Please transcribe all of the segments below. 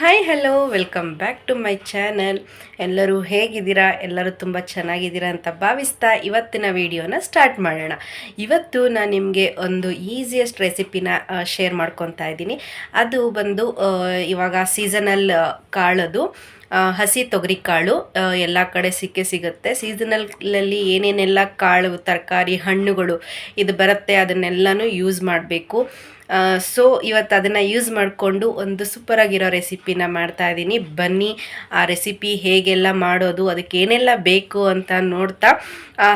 Hi hello welcome back to my channel ಎಲ್ಲರೂ ಹೇಗಿದ್ದೀರಾ? ಎಲ್ಲರೂ ತುಂಬ ಚೆನ್ನಾಗಿದ್ದೀರಾ ಅಂತ ಭಾವಿಸ್ತಾ ಇವತ್ತಿನ ವಿಡಿಯೋನ ಸ್ಟಾರ್ಟ್ ಮಾಡೋಣ. ಇವತ್ತು ನಾನು ನಿಮಗೆ ಒಂದು ಈಸಿಯೆಸ್ಟ್ ರೆಸಿಪಿನ ಶೇರ್ ಮಾಡ್ಕೊತಾ ಇದ್ದೀನಿ. ಅದು ಬಂದು ಇವಾಗ ಸೀಸನಲ್ ಕಾಳದು ಹಸಿ ತೊಗರಿ ಕಾಳು ಎಲ್ಲ ಕಡೆ ಸಿಕ್ಕೇ ಸಿಗುತ್ತೆ. ಸೀಸನಲ್ಲಲ್ಲಿ ಏನೇನೆಲ್ಲ ಕಾಳು, ತರಕಾರಿ, ಹಣ್ಣುಗಳು ಇದು ಬರುತ್ತೆ, ಅದನ್ನೆಲ್ಲನೂ ಯೂಸ್ ಮಾಡಬೇಕು. ಸೊ ಇವತ್ತು ಅದನ್ನು ಯೂಸ್ ಮಾಡಿಕೊಂಡು ಒಂದು ಸೂಪರಾಗಿರೋ ರೆಸಿಪಿನ ಮಾಡ್ತಾ ಇದ್ದೀನಿ ಬನ್ನಿ, ಆ ರೆಸಿಪಿ ಹೇಗೆಲ್ಲ ಮಾಡೋದು, ಅದಕ್ಕೆ ಏನೆಲ್ಲ ಬೇಕು ಅಂತ ನೋಡ್ತಾ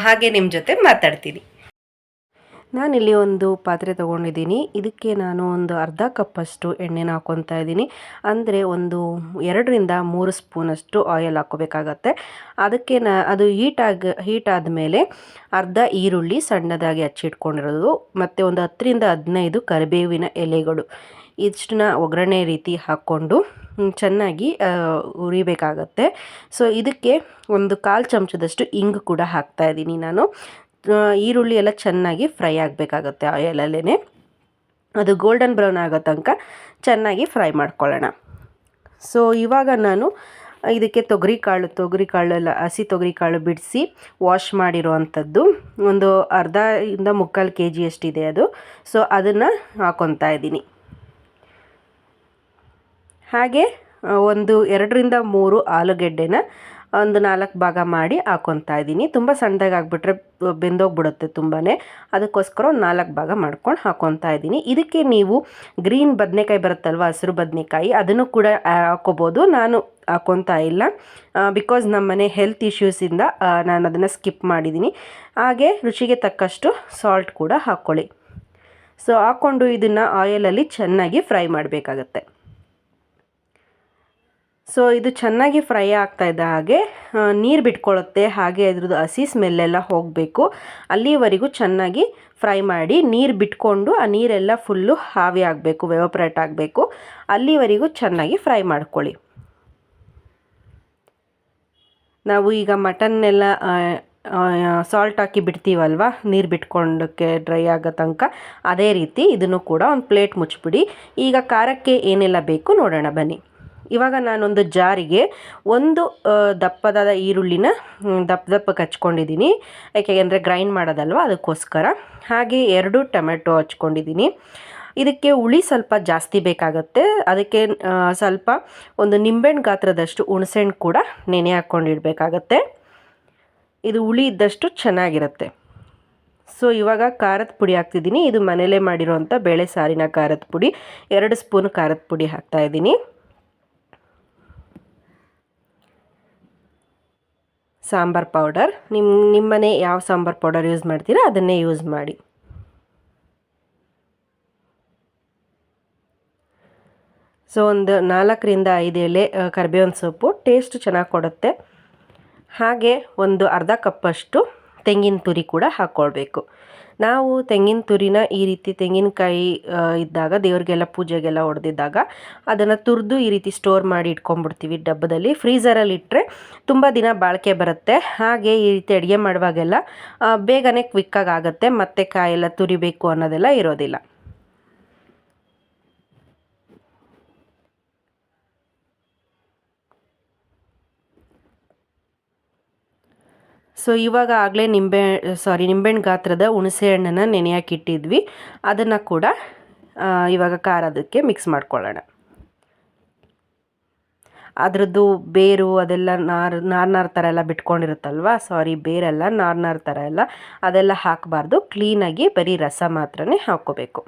ಹಾಗೆ ನಿಮ್ಮ ಜೊತೆ ಮಾತಾಡ್ತೀನಿ. ನಾನಿಲ್ಲಿ ಒಂದು ಪಾತ್ರೆ ತೊಗೊಂಡಿದ್ದೀನಿ. ಇದಕ್ಕೆ ನಾನು ಒಂದು ಅರ್ಧ ಕಪ್ಪಷ್ಟು ಎಣ್ಣೆನ ಹಾಕ್ಕೊತಾ ಇದ್ದೀನಿ. ಅಂದರೆ ಒಂದು ಎರಡರಿಂದ ಮೂರು ಸ್ಪೂನಷ್ಟು ಆಯಿಲ್ ಹಾಕ್ಕೋಬೇಕಾಗತ್ತೆ. ಅದಕ್ಕೆ ನಾ, ಅದು ಹೀಟ್ ಆಗ ಹೀಟ್ ಆದಮೇಲೆ ಅರ್ಧ ಈರುಳ್ಳಿ ಸಣ್ಣದಾಗಿ ಹಚ್ಚಿಟ್ಕೊಂಡಿರೋದು ಮತ್ತು ಒಂದು ಹತ್ತರಿಂದ ಹದಿನೈದು ಕರಿಬೇವಿನ ಎಲೆಗಳು. ಇಷ್ಟನ್ನ ಒಗ್ಗರಣೆ ರೀತಿ ಹಾಕ್ಕೊಂಡು ಚೆನ್ನಾಗಿ ಹುರಿಬೇಕಾಗುತ್ತೆ. ಸೊ ಇದಕ್ಕೆ ಒಂದು ಕಾಲು ಚಮಚದಷ್ಟು ಇಂಗು ಕೂಡ ಹಾಕ್ತಾ ಇದ್ದೀನಿ ನಾನು. ಈರುಳ್ಳಿ ಎಲ್ಲ ಚೆನ್ನಾಗಿ ಫ್ರೈ ಆಗಬೇಕಾಗತ್ತೆ ಆಯಲಲ್ಲೇ ಅದು ಗೋಲ್ಡನ್ ಬ್ರೌನ್ ಆಗೋ ತನಕ ಚೆನ್ನಾಗಿ ಫ್ರೈ ಮಾಡ್ಕೊಳ್ಳೋಣ. ಸೊ, ಇವಾಗ ನಾನು ಇದಕ್ಕೆ ತೊಗರಿ ಕಾಳು ತೊಗರಿ ಕಾಳೆಲ್ಲ ಹಸಿ ತೊಗರಿ ಕಾಳು ಬಿಡಿಸಿ ವಾಶ್ ಮಾಡಿರೋ ಅಂಥದ್ದು ಒಂದು ಅರ್ಧ ಇಂದ ಮುಕ್ಕಾಲು ಕೆ ಜಿಯಷ್ಟಿದೆ ಅದು. ಸೊ, ಅದನ್ನು ಹಾಕೊತಾ ಇದ್ದೀನಿ. ಹಾಗೆ ಒಂದು ಎರಡರಿಂದ ಮೂರು ಆಲೂಗೆಡ್ಡೆನ ಒಂದು ನಾಲ್ಕು ಭಾಗ ಮಾಡಿ ಹಾಕೊತಾ ಇದ್ದೀನಿ. ತುಂಬ ಸಣ್ಣದಾಗಿ ಹಾಕ್ಬಿಟ್ರೆ ಬೆಂದೋಗ್ಬಿಡುತ್ತೆ ತುಂಬಾ ಅದಕ್ಕೋಸ್ಕರ ಒಂದು ನಾಲ್ಕು ಭಾಗ ಮಾಡ್ಕೊಂಡು ಹಾಕೊತಾ ಇದ್ದೀನಿ. ಇದಕ್ಕೆ ನೀವು ಗ್ರೀನ್ ಬದನೆಕಾಯಿ ಬರುತ್ತಲ್ವ, ಹಸಿರು ಬದನೆಕಾಯಿ, ಅದನ್ನು ಕೂಡ ಹಾಕೋಬೋದು. ನಾನು ಹಾಕೊತಾ ಇಲ್ಲ. ಬಿಕಾಸ್ ನಮ್ಮ ಮನೆ ಹೆಲ್ತ್ ಇಶ್ಯೂಸಿಂದ ನಾನು ಅದನ್ನು ಸ್ಕಿಪ್ ಮಾಡಿದ್ದೀನಿ. ಹಾಗೆ ರುಚಿಗೆ ತಕ್ಕಷ್ಟು ಸಾಲ್ಟ್ ಕೂಡ ಹಾಕ್ಕೊಳ್ಳಿ ಸೊ ಹಾಕ್ಕೊಂಡು ಇದನ್ನು ಆಯಿಲಲ್ಲಿ ಚೆನ್ನಾಗಿ ಫ್ರೈ ಮಾಡಬೇಕಾಗತ್ತೆ. ಸೊ ಇದು ಚೆನ್ನಾಗಿ ಫ್ರೈ ಆಗ್ತಾ ಇದ್ದ ಹಾಗೆ ನೀರು ಬಿಟ್ಕೊಳ್ಳುತ್ತೆ ಹಾಗೆ ಅದ್ರದ್ದು ಹಸಿ ಸ್ಮೆಲ್ಲೆಲ್ಲ ಹೋಗಬೇಕು. ಅಲ್ಲಿವರೆಗೂ ಚೆನ್ನಾಗಿ ಫ್ರೈ ಮಾಡಿ ನೀರು ಬಿಟ್ಕೊಂಡು ಆ ನೀರೆಲ್ಲ ಫುಲ್ಲು ಹಾವಿ ಆಗಬೇಕು ವೆವಪ್ರೇಟ್ ಆಗಬೇಕು. ಅಲ್ಲಿವರೆಗೂ ಚೆನ್ನಾಗಿ ಫ್ರೈ ಮಾಡ್ಕೊಳ್ಳಿ. ನಾವು ಈಗ ಮಟನ್ನೆಲ್ಲ ಸಾಲ್ಟ್ ಹಾಕಿ ಬಿಡ್ತೀವಲ್ವ? ನೀರು ಬಿಟ್ಕೊಂಡಕ್ಕೆ ಡ್ರೈ ಆಗೋ ತನಕ. ಅದೇ ರೀತಿ ಇದನ್ನು ಕೂಡ ಒಂದು ಪ್ಲೇಟ್ ಮುಚ್ಚಿಬಿಡಿ. ಈಗ ಖಾರಕ್ಕೆ ಏನೆಲ್ಲ ಬೇಕು ನೋಡೋಣ ಬನ್ನಿ. ಇವಾಗ ನಾನೊಂದು ಜಾರಿಗೆ ಒಂದು ದಪ್ಪದಾದ ಈರುಳ್ಳಿನ ದಪ್ಪ ದಪ್ಪಕ್ಕೆ ಹಚ್ಕೊಂಡಿದ್ದೀನಿ ಯಾಕೆಂದರೆ ಗ್ರೈಂಡ್ ಮಾಡೋದಲ್ವ? ಅದಕ್ಕೋಸ್ಕರ. ಹಾಗೆ ಎರಡು ಟೊಮೆಟೊ ಹಚ್ಕೊಂಡಿದ್ದೀನಿ. ಇದಕ್ಕೆ ಹುಳಿ ಸ್ವಲ್ಪ ಜಾಸ್ತಿ ಬೇಕಾಗುತ್ತೆ. ಅದಕ್ಕೆ ಸ್ವಲ್ಪ ಒಂದು ನಿಂಬೆಹಣ್ಣು ಗಾತ್ರದಷ್ಟು ಹುಣಸೆಹಣ್ಣು ಕೂಡ ನೆನೆ ಹಾಕ್ಕೊಂಡಿಡ್ಬೇಕಾಗತ್ತೆ. ಇದು ಹುಳಿ ಇದ್ದಷ್ಟು ಚೆನ್ನಾಗಿರುತ್ತೆ. ಸೊ, ಇವಾಗ ಖಾರದ ಪುಡಿ ಹಾಕ್ತಿದ್ದೀನಿ. ಇದು ಮನೇಲೇ ಮಾಡಿರೋವಂಥ ಬೇಳೆ ಸಾರಿನ ಖಾರದ ಪುಡಿ. ಎರಡು ಸ್ಪೂನ್ ಖಾರದ ಪುಡಿ ಹಾಕ್ತಾ ಸಾಂಬಾರ್ ಪೌಡರ್. ನಿಮ್ಮ ನಿಮ್ಮನೆ ಯಾವ ಸಾಂಬಾರ್ ಪೌಡರ್ ಯೂಸ್ ಮಾಡ್ತೀರಾ ಅದನ್ನೇ ಯೂಸ್ ಮಾಡಿ. ಸೊ, ಒಂದು ನಾಲ್ಕರಿಂದ ಐದು ಎಲೆ ಕರಿಬೇವಿನ ಸೊಪ್ಪು, ಟೇಸ್ಟ್ ಚೆನ್ನಾಗಿ ಕೊಡುತ್ತೆ. ಹಾಗೆ ಒಂದು ಅರ್ಧ ಕಪ್ಪಷ್ಟು ತೆಂಗಿನ ತುರಿ ಕೂಡ ಹಾಕ್ಕೊಳ್ಬೇಕು ನಾವು ತೆಂಗಿನ ತುರಿನ ಈ ರೀತಿ ತೆಂಗಿನಕಾಯಿ ಇದ್ದಾಗ, ದೇವ್ರಿಗೆಲ್ಲ ಪೂಜೆಗೆಲ್ಲ ಹೊಡೆದಿದ್ದಾಗ ಅದನ್ನು ತುರಿದು ಈ ರೀತಿ ಸ್ಟೋರ್ ಮಾಡಿ ಇಟ್ಕೊಂಡ್ಬಿಡ್ತೀವಿ ಡಬ್ಬದಲ್ಲಿ. ಫ್ರೀಝರಲ್ಲಿ ಇಟ್ಟರೆ ತುಂಬ ದಿನ ಬಾಳಿಕೆ ಬರುತ್ತೆ. ಹಾಗೆ ಈ ರೀತಿ ಅಡುಗೆ ಮಾಡುವಾಗೆಲ್ಲ ಬೇಗನೆ ಕ್ವಿಕ್ಕಾಗಿ ಆಗುತ್ತೆ. ಮತ್ತೆ ಕಾಯೆಲ್ಲ ತುರಿಬೇಕು ಅನ್ನೋದೆಲ್ಲ ಇರೋದಿಲ್ಲ. ಸೊ ಇವಾಗ ಆಗಲೇ ನಿಂಬೆ ಸಾರಿ ನಿಂಬೆಹಣ್ಣು ಗಾತ್ರದ ಹುಣಸೆ ಹಣ್ಣನ್ನು ನೆನೆಯಾಕಿಟ್ಟಿದ್ವಿ ಅದನ್ನು ಕೂಡ ಇವಾಗ ಖಾರದಕ್ಕೆ ಮಿಕ್ಸ್ ಮಾಡ್ಕೊಳ್ಳೋಣ. ಅದರದ್ದು ಬೇರು ಅದೆಲ್ಲ ನಾರ್, ನಾರ್ನಾರ್ ನಾರು ಥರ ಎಲ್ಲ ಬಿಟ್ಕೊಂಡಿರುತ್ತಲ್ವಾ? ಸಾರಿ ಬೇರೆಲ್ಲ ನಾರ್ನಾರ್ ನಾರು ಥರ ಎಲ್ಲ ಅದೆಲ್ಲ ಹಾಕಬಾರ್ದು. ಕ್ಲೀನಾಗಿ ಬರೀ ರಸ ಮಾತ್ರನೇ ಹಾಕ್ಕೋಬೇಕು.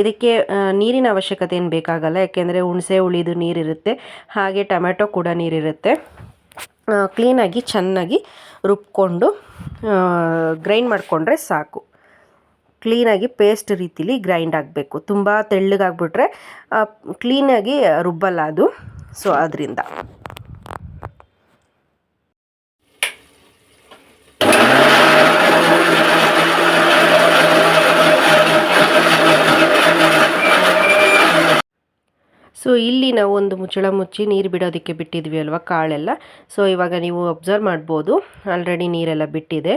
ಇದಕ್ಕೆ ನೀರಿನ ಅವಶ್ಯಕತೆ ಏನು ಬೇಕಾಗಲ್ಲ. ಯಾಕೆಂದರೆ ಹುಣಸೆ ಹುಳಿದು ನೀರಿರುತ್ತೆ, ಹಾಗೆ ಟೊಮೆಟೊ ಕೂಡ ನೀರಿರುತ್ತೆ. ಕ್ಲೀನಾಗಿ ಚೆನ್ನಾಗಿ ರುಬ್ಕೊಂಡು ಗ್ರೈಂಡ್ ಮಾಡಿಕೊಂಡ್ರೆ ಸಾಕು. ಕ್ಲೀನಾಗಿ ಪೇಸ್ಟ್ ರೀತಿಲಿ ಗ್ರೈಂಡ್ ಆಗಬೇಕು. ತುಂಬ ತೆಳ್ಳಗಾಗ್ಬಿಟ್ರೆ ಕ್ಲೀನಾಗಿ ರುಬ್ಬಲ್ಲ ಅದು. ಸೊ, ಅದರಿಂದ. ಸೊ ಇಲ್ಲಿ ನಾವು ಒಂದು ಮುಚ್ಚಳ ಮುಚ್ಚಿ ನೀರು ಬಿಡೋದಕ್ಕೆ ಬಿಟ್ಟಿದ್ವಿ ಅಲ್ವಾ, ಕಾಳೆಲ್ಲ. ಸೊ ಇವಾಗ ನೀವು ಅಬ್ಸರ್ವ್ ಮಾಡ್ಬೋದು. ಆಲ್ರೆಡಿ ನೀರೆಲ್ಲ ಬಿಟ್ಟಿದೆ.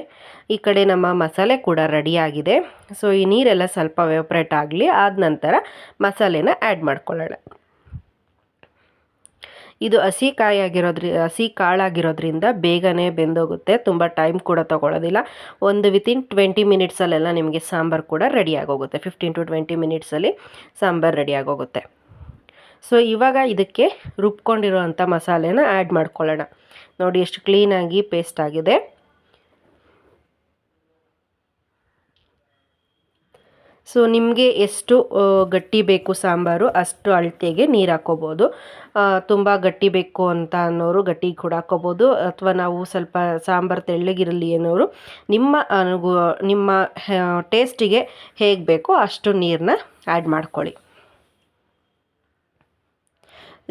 ಈ ಕಡೆ ನಮ್ಮ ಮಸಾಲೆ ಕೂಡ ರೆಡಿಯಾಗಿದೆ ಸೊ ಈ ನೀರೆಲ್ಲ ಸ್ವಲ್ಪ ವೆಪ್ರೇಟ್ ಆಗಲಿ, ಆದ ನಂತರ ಮಸಾಲೆನ ಆ್ಯಡ್ ಮಾಡ್ಕೊಳ್ಳೋಣ. ಇದು ಹಸಿ ಕಾಯಿ ಆಗಿರೋದ್ರಿ, ಹಸಿ ಕಾಳಾಗಿರೋದ್ರಿಂದ ಬೇಗನೆ ಬೆಂದೋಗುತ್ತೆ. ತುಂಬ ಟೈಮ್ ಕೂಡ ತೊಗೊಳೋದಿಲ್ಲ. ಒಂದು ವಿತಿನ್ ಟ್ವೆಂಟಿ ಮಿನಿಟ್ಸಲ್ಲೆಲ್ಲ ನಿಮಗೆ ಸಾಂಬಾರು ಕೂಡ ರೆಡಿ ಆಗೋಗುತ್ತೆ. ಫಿಫ್ಟೀನ್ ಟು ಟ್ವೆಂಟಿ ಮಿನಿಟ್ಸಲ್ಲಿ ಸಾಂಬಾರು ರೆಡಿ ಆಗೋಗುತ್ತೆ. ಸೊ ಇವಾಗ ಇದಕ್ಕೆ ರುಬ್ಕೊಂಡಿರೋವಂಥ ಮಸಾಲೆನ ಆ್ಯಡ್ ಮಾಡ್ಕೊಳ್ಳೋಣ. ನೋಡಿ ಎಷ್ಟು ಕ್ಲೀನಾಗಿ ಪೇಸ್ಟ್ ಆಗಿದೆ. ಸೊ ನಿಮಗೆ ಎಷ್ಟು ಗಟ್ಟಿ ಬೇಕು ಸಾಂಬಾರು, ಅಷ್ಟು ಅಳತೆಗೆ ನೀರು ಹಾಕ್ಕೋಬೋದು ತುಂಬ ಗಟ್ಟಿ ಬೇಕು ಅಂತ ಅನ್ನೋರು ಗಟ್ಟಿ ಕೂಡ ಹಾಕ್ಕೋಬೋದು ಅಥವಾ ನಾವು ಸ್ವಲ್ಪ ಸಾಂಬಾರು ತೆಳ್ಳಗಿರಲಿ ಅನ್ನೋರು, ನಿಮ್ಮ ನಿಮ್ಮ ಟೇಸ್ಟಿಗೆ ಹೇಗೆ ಬೇಕೋ ಅಷ್ಟು ನೀರನ್ನ ಆ್ಯಡ್ ಮಾಡ್ಕೊಳ್ಳಿ.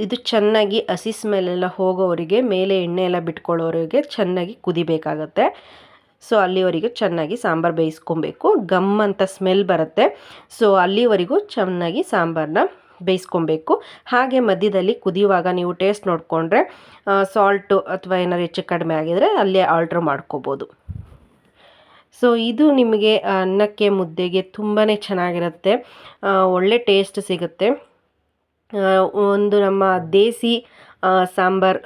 ಇದು ಚೆನ್ನಾಗಿ ಹಸಿ ಸ್ಮೆಲ್ಲೆಲ್ಲ ಹೋಗೋವರಿಗೆ ಮೇಲೆ ಎಣ್ಣೆ ಎಲ್ಲ ಬಿಟ್ಕೊಳ್ಳೋರಿಗೆ ಚೆನ್ನಾಗಿ ಕುದಿಬೇಕಾಗತ್ತೆ. ಸೊ ಅಲ್ಲಿವರೆಗೂ ಚೆನ್ನಾಗಿ ಸಾಂಬಾರು ಬೇಯಿಸ್ಕೊಬೇಕು. ಗಮ್ ಅಂತ ಸ್ಮೆಲ್ ಬರುತ್ತೆ. ಸೊ ಅಲ್ಲಿವರೆಗೂ ಚೆನ್ನಾಗಿ ಸಾಂಬಾರನ್ನ ಬೇಯಿಸ್ಕೊಬೇಕು. ಹಾಗೆ ಮಧ್ಯದಲ್ಲಿ ಕುದಿಯುವಾಗ ನೀವು ಟೇಸ್ಟ್ ನೋಡಿಕೊಂಡ್ರೆ ಸಾಲ್ಟು ಅಥವಾ ಏನಾದ್ರು ಹೆಚ್ಚು ಕಡಿಮೆ ಆಗಿದರೆ ಅಲ್ಲೇ ಆರ್ಡ್ರ್ ಮಾಡ್ಕೋಬೋದು. ಸೊ ಇದು ನಿಮಗೆ ಅನ್ನಕ್ಕೆ ಮುದ್ದೆಗೆ ತುಂಬಾ ಚೆನ್ನಾಗಿರುತ್ತೆ. ಒಳ್ಳೆ ಟೇಸ್ಟ್ ಸಿಗುತ್ತೆ. ಒಂದು ನಮ್ಮ ದೇಸಿ ಸಾಂಬಾರು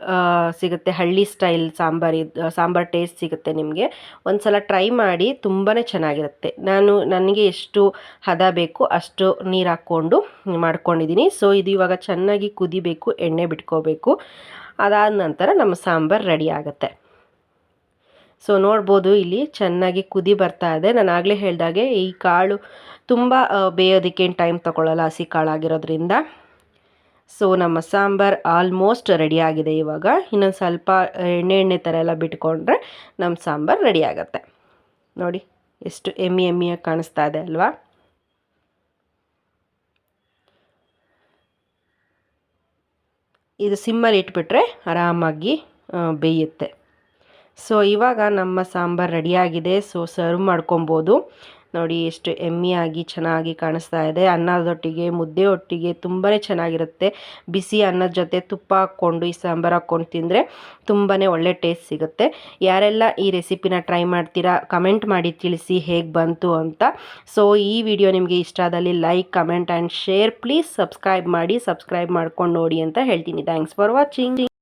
ಸಿಗುತ್ತೆ. ಹಳ್ಳಿ ಸ್ಟೈಲ್ ಸಾಂಬಾರು ಇದು ಸಾಂಬಾರು ಟೇಸ್ಟ್ ಸಿಗುತ್ತೆ ನಿಮಗೆ. ಒಂದು ಸಲ ಟ್ರೈ ಮಾಡಿ ತುಂಬಾ ಚೆನ್ನಾಗಿರುತ್ತೆ. ನಾನು, ನನಗೆ ಎಷ್ಟು ಹದ ಬೇಕು ಅಷ್ಟು ನೀರು ಹಾಕ್ಕೊಂಡು ಮಾಡ್ಕೊಂಡಿದ್ದೀನಿ ಸೊ ಇದು ಇವಾಗ ಚೆನ್ನಾಗಿ ಕುದಿಬೇಕು, ಎಣ್ಣೆ ಬಿಟ್ಕೋಬೇಕು. ಅದಾದ ನಂತರ ನಮ್ಮ ಸಾಂಬಾರು ರೆಡಿ ಆಗುತ್ತೆ. ಸೊ ನೋಡ್ಬೋದು ಇಲ್ಲಿ ಚೆನ್ನಾಗಿ ಕುದಿ ಬರ್ತಾ ಇದೆ. ನಾನು ಆಗಲೇ ಹೇಳಿದಾಗೆ ಈ ಕಾಳು ತುಂಬ ಬೇಯೋದಕ್ಕೇನು ಟೈಮ್ ತೊಗೊಳ್ಳಲ್ಲ ಹಸಿ ಕಾಳಾಗಿರೋದ್ರಿಂದ. ಸೊ ನಮ್ಮ ಸಾಂಬಾರು ಆಲ್ಮೋಸ್ಟ್ ರೆಡಿ ಆಗಿದೆ ಇವಾಗ. ಇನ್ನೊಂದು ಸ್ವಲ್ಪ ಎಣ್ಣೆ ಎಣ್ಣೆ ಥರ ಎಲ್ಲ ಬಿಟ್ಕೊಂಡ್ರೆ ನಮ್ಮ ಸಾಂಬಾರು ರೆಡಿ ಆಗುತ್ತೆ. ನೋಡಿ, ಎಷ್ಟು ಎಮ್ಮಿ ಎಮ್ಮಿಯಾಗಿ ಕಾಣಿಸ್ತಾ ಇದೆ ಅಲ್ವಾ? ಇದು ಸಿಮ್ಮಲ್ಲಿ ಇಟ್ಬಿಟ್ರೆ ಆರಾಮಾಗಿ ಬೇಯುತ್ತೆ. ಸೊ ಇವಾಗ ನಮ್ಮ ಸಾಂಬಾರು ರೆಡಿಯಾಗಿದೆ ಸೊ ಸರ್ವ್ ಮಾಡ್ಕೊಬೋದು. ನೋಡಿ, ಎಷ್ಟು ಎಮ್ಮಿಯಾಗಿ ಚೆನ್ನಾಗಿ ಕಾಣಿಸ್ತಾ ಇದೆ. ಅನ್ನದೊಟ್ಟಿಗೆ ಮುದ್ದೆ ಒಟ್ಟಿಗೆ ತುಂಬಾ ಚೆನ್ನಾಗಿರುತ್ತೆ. ಬಿಸಿ ಅನ್ನದ ಜೊತೆ ತುಪ್ಪ ಹಾಕ್ಕೊಂಡು, ಈ ಸಾಂಬಾರು ಹಾಕ್ಕೊಂಡು ತಿಂದರೆ ತುಂಬಾ ಒಳ್ಳೆ ಟೇಸ್ಟ್ ಸಿಗುತ್ತೆ. ಯಾರೆಲ್ಲ ಈ ರೆಸಿಪಿನ ಟ್ರೈ ಮಾಡ್ತೀರಾ, ಕಮೆಂಟ್ ಮಾಡಿ ತಿಳಿಸಿ ಹೇಗೆ ಬಂತು ಅಂತ. ಸೊ, ಈ ವಿಡಿಯೋ ನಿಮಗೆ ಇಷ್ಟ ಆದಲ್ಲಿ like, comment and share. Please subscribe ಮಾಡಿ, ಸಬ್ಸ್ಕ್ರೈಬ್ ಮಾಡ್ಕೊಂಡು ನೋಡಿ ಅಂತ ಹೇಳ್ತೀನಿ. Thanks for watching.